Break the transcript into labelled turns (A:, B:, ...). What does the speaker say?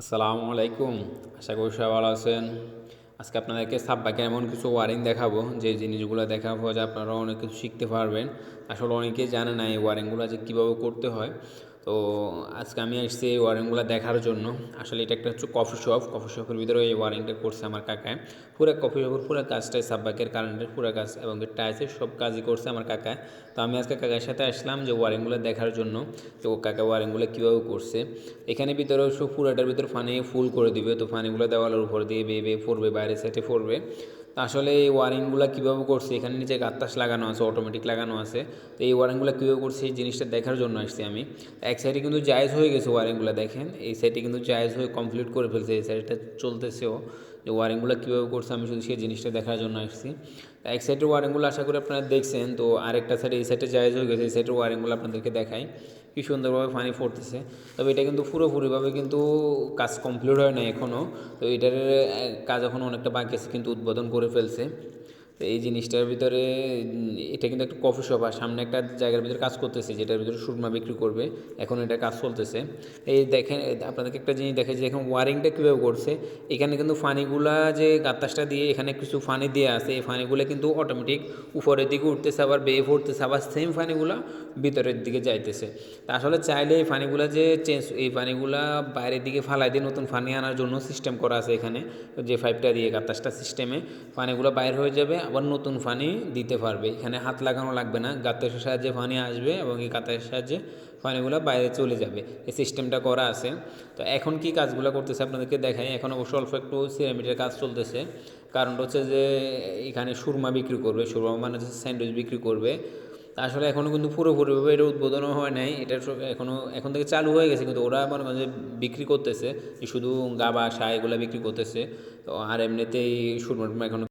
A: আসসালামু আলাইকুম। আশা করি সবাই ভালো আছেন। আজকে আপনাদেরকে সাববাকে এমন কিছু ওয়ারিং দেখাবো, যে জিনিসগুলো দেখাবো যে আপনারা অনেক কিছু শিখতে পারবেন। আসলে অনেকেই জানে না এই ওয়ারিংগুলো যে কীভাবে করতে হয়। তো আজকে আমি এসেছি এই ওয়ারিংগুলো দেখার জন্য। আসলে এটা একটা হচ্ছে কফি শপ কফি শপের ভিতরে এই ওয়ারিংটা করছে আমার কাকায় পুরো কফি শপের পুরো কাজটাই সাব্বাকের কারেন্টের পুরো কাজ এবং টাইসের সব কাজই করছে আমার কাকায় তো আমি আজকে কাকার সাথে আসলাম যে ওয়ারিংগুলো দেখার জন্য তো কাকা ওয়ারিংগুলো কীভাবে করছে। এখানে ভিতরে সব পুরাটার ভিতরে ফানি ফুল করে দিবে। তো ফানিগুলো দেওয়ালের উপর দিয়ে বেয়ে বেয়ে পড়বে বাইরে সাইডে পড়বে। আসলে এই ওয়ারিংগুলো কীভাবে করছে? এখানে নিচে গাত্তাস লাগানো আছে অটোমেটিক লাগানো আছে। তো এই ওয়ারিংগুলো কীভাবে করছে? এই জিনিসটা দেখার জন্য আসছি আমি। এক সাইডে কিন্তু জায়জ হয়ে গেছে ওয়ারিংগুলো, দেখেন। এই সাইডে কিন্তু জায়জ হয়ে কমপ্লিট করে ফেলছে, এই সাইডটা চলতেছেও। যে ওয়ারিংগুলো কীভাবে করছে, আমি শুধু সেই জিনিসটা দেখার জন্য আসছি। এক সাইডের ওয়ারিংগুলো আশা করি আপনারা দেখছেন, তো আরেকটা সাইডে এই সাইডে জায়জ হয়ে গেছে, এই সাইডের ওয়ারিংগুলো আপনাদেরকে দেখাই। কি সুন্দরভাবে পানি পড়তেছে তবে এটা কিন্তু পুরোপুরিভাবে কিন্তু কাজ কমপ্লিট হয় না এখনও তো এটার কাজ এখন অনেকটা বাকি আছে, কিন্তু উদ্বোধন করে ফেলছে। তো এই জিনিসটার ভিতরে এটা কিন্তু একটা কফি শপ আর সামনে একটা জায়গার ভিতরে কাজ করতেছে, যেটার ভিতরে সুরমা বিক্রি করবে, এখন এটা কাজ চলতেছে। এই দেখেন আপনাদেরকে একটা জিনিস দেখে যে এখন ওয়ারিংটা কীভাবে করছে, এখানে কিন্তু ফানিগুলা যে গাত্তাসটা দিয়ে এখানে কিছু ফানি দিয়ে আছে, এই ফানিগুলো কিন্তু অটোমেটিক উপরের দিকে উঠতেছে, আবার বেয়ে পড়তেছে, আবার সেম ফানিগুলা ভিতরের দিকে যাইতেছে। তা আসলে চাইলে এই ফানিগুলা যে চেঞ্জ এই ফানিগুলা বাইরের দিকে ফালাই দিয়ে নতুন ফানি আনার জন্য সিস্টেম করা আছে এখানে, যে পাইপটা দিয়ে গাত্তাসটা সিস্টেমে ফানিগুলো বাইর হয়ে যাবে আবার নতুন ফানি দিতে পারবে। এখানে হাত লাগানো লাগবে না গাত্তাসের সাহায্যে ফানি আসবে এবং এই গাত্তাসের সাহায্যে ফানিগুলো বাইরে চলে যাবে। এই সিস্টেমটা করা আছে। তো এখন কি কাজগুলো করতেছে আপনাদেরকে দেখাই। এখন অবশ্য অল্প একটু সিরামিটের কাজ চলতেছে। কারণটা হচ্ছে যে, এখানে সুরমা বিক্রি করবে। সুরমা মানে হচ্ছে স্যান্ডউইচ বিক্রি করবে। আসলে এখনও কিন্তু পুরোপুরিভাবে এটা উদ্বোধনও হয় নাই। এটা এখনও এখন থেকে চালু হয়ে গেছে কিন্তু ওরা মনে যে বিক্রি করতেছে। শুধু গাবা সা এগুলো বিক্রি করতেছে। তো আর এমনিতেই সুরমা এখনও